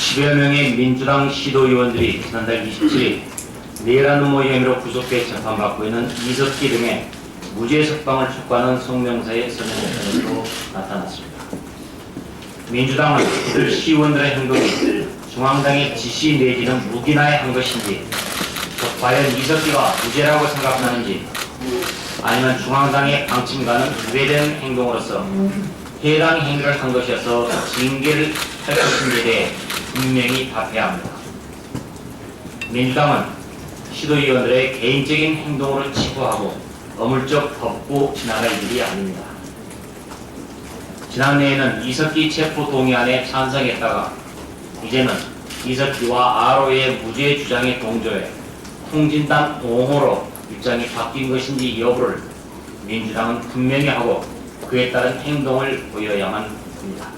10여 명의 민주당 시도의원들이 지난달 27일 내란 음모 혐의로 구속돼 재판받고 있는 이석기 등의 무죄 석방을 촉구하는 성명서에 서명했다는 것으로 나타났습니다. 민주당은 이들 시의원들의 행동이 중앙당의 지시 내지는 무기나에 한 것인지 또 과연 이석기가 무죄라고 생각하는지 아니면 중앙당의 방침과는 위배되는 행동으로서 해당 행위를 한 것이어서 징계를 할 것인지에 대해 분명히 답해야 합니다. 민주당은 시도위원들의 개인적인 행동으로 치부하고 어물쩍 덮고 지나갈 일이 아닙니다. 지난해에는 이석기 체포 동의안에 찬성했다가 이제는 이석기와 아로의 무죄 주장에 동조해 통진당 옹호로 입장이 바뀐 것인지 여부를 민주당은 분명히 하고 그에 따른 행동을 보여야만 합니다.